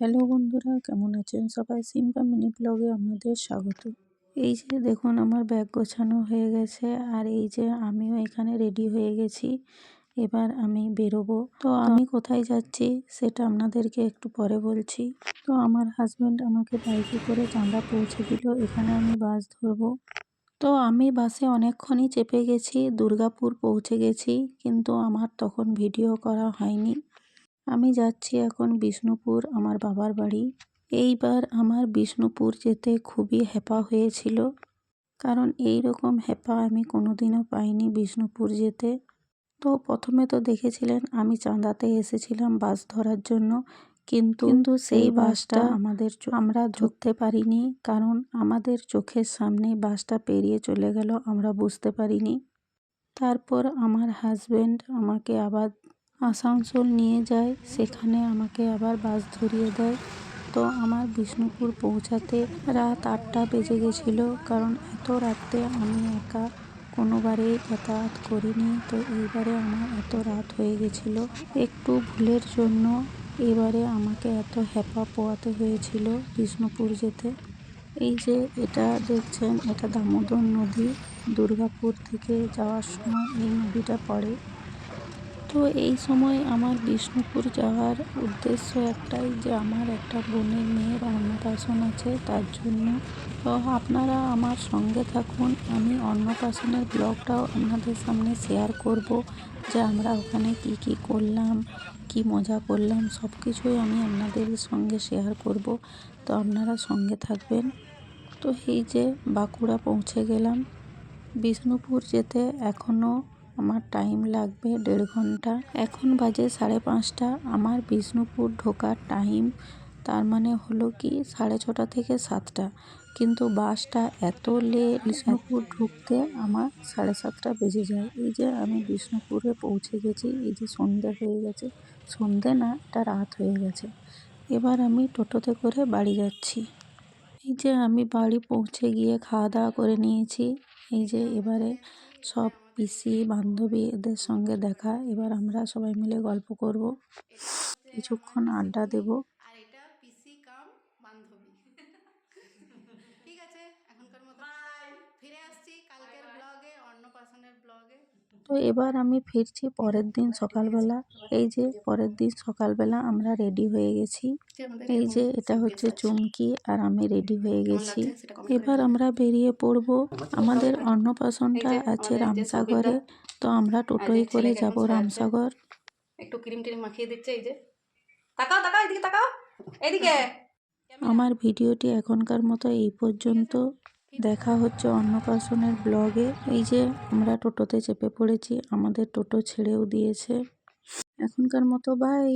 Hello বন্ধুরা, কেমন আছেন সবাই? সিম্পা মিনি ব্লগে আপনাদের স্বাগত। এই যে দেখুন, আমার ব্যাগ গোছানো হয়ে গেছে আর এই যে আমিও এখানে রেডি হয়ে গেছি। এবার আমি বেরোবো। তো আমি কোথায় যাচ্ছি সেটা আপনাদেরকে একটু পরে বলছি। তো আমার হাজব্যান্ড আমাকে বাইকে করে চাঁদা পৌঁছে দিল। এখানে আমি বাস ধরবো। তো আমি বাসে অনেকক্ষণই চেপে গেছি, দুর্গাপুর পৌঁছে গেছি, কিন্তু আমার তখন ভিডিও করা হয়নি। আমি যাচ্ছি এখন বিষ্ণুপুর আমার বাবার বাড়ি। এইবার আমার বিষ্ণুপুর যেতে খুবই হ্যাপা হয়েছিল। কারণ এই রকম হ্যাপা আমি কোনোদিনও পাইনি বিষ্ণুপুর যেতে। তো প্রথমে তো দেখেছিলেন আমি চাঁদাতে এসেছিলাম বাস ধরার জন্য। কিন্তু কিন্তু সেই বাসটা আমাদের আমরা ধরতে পারিনি। কারণ আমাদের চোখের সামনে বাসটা পেরিয়ে চলে গেল আমরা বুঝতে পারিনি। তারপর আমার হাজব্যান্ড আমাকে আবার আসানসোল নিয়ে যায়, সেখানে আমাকে আবার বাস ধরিয়ে দেয়। তো আমার বিষ্ণুপুর পৌঁছাতে রাত আটটা বেজে গেছিল, কারণ এত রাতে আমি একা কোনোবারে যাতায়াত করিনি। তো এইবারে আমার এত রাত হয়ে গেছিল। একটু ভুলের জন্য এবারে আমাকে এত হ্যাপা পোয়াতে হয়েছিল বিষ্ণুপুর যেতে। এই যে এটা দেখছেন, এটা দামোদর নদী। দুর্গাপুর থেকে যাওয়ার সময় এই নদীটা পড়ে। তো এই সময় আমার বিষ্ণুপুর যাওয়ার উদ্দেশ্য একটাই যে আমার একটা বোনের মেয়ের অন্নপ্রাশন আছে, তার জন্য। তো আপনারা আমার সঙ্গে থাকুন, আমি অন্নপ্রাশনের ব্লগটাও আপনাদের সামনে শেয়ার করব যে আমরা ওখানে কি কি করলাম, কি মজা করলাম সব কিছুই আমি আপনাদের সঙ্গে শেয়ার করব। তো আপনারা সঙ্গে থাকবেন। তো এই যে বাঁকুড়া পৌঁছে গেলাম। বিষ্ণুপুর যেতে এখনও আমার টাইম লাগবে দেড় ঘণ্টা। এখন বাজে সাড়ে পাঁচটা। আমার বিষ্ণুপুর ঢোকার টাইম, তার মানে হলো কি, সাড়ে ছটা থেকে সাতটা। কিন্তু বাসটা এত লেট বিষ্ণুপুর ঢুকতে আমার সাড়ে সাতটা বেজে যায়। এই যে আমি বিষ্ণুপুরে পৌঁছে গেছি, এই যে সন্ধে হয়ে গেছে। সন্ধে না, এটা রাত হয়ে গেছে। এবার আমি টোটোতে করে বাড়ি যাচ্ছি। এই যে আমি বাড়ি পৌঁছে গিয়ে খাওয়া দাওয়া করে নিয়েছি। এই যে এবারে সব পিসি বান্ধবী এদের সঙ্গে দেখা। এবার আমরা সবাই মিলে গল্প করব। কিছুক্ষণ আড্ডা দেব। আর এটা পিসি কাম বান্ধবী ঠিক আছে এখনকার মতো ফিরে আসছি কালকের ব্লগে অন্নপ্রাশনের ব্লগে তো এবার আমি ফিরছি পরের দিন সকালবেলা। এই যে পরের দিন সকালবেলা আমরা রেডি হয়ে গেছি। এই যে এটা হচ্ছে চুমকি আর আমি রেডি হয়ে গেছি। এবার আমরা বেরিয়ে পড়ব। আমাদের অন্নপ্রাশনটা আছে রামসাগরে। তো আমরা টোটোই করে যাব রামসাগর। একটু ক্রিম টিম মাখিয়ে দিচ্ছে এই যে। তাকাও তাকাও এদিকে তাকাও। এদিকে। আমার ভিডিওটি এখনকার মতো এই পর্যন্ত। দেখা হচ্ছে অন্নপ্রাশনের ব্লগে। এই যে আমরা টোটোতে চেপে পড়েছি, আমাদের টোটো ছেড়েও দিয়েছে। এখনকার মতো বাই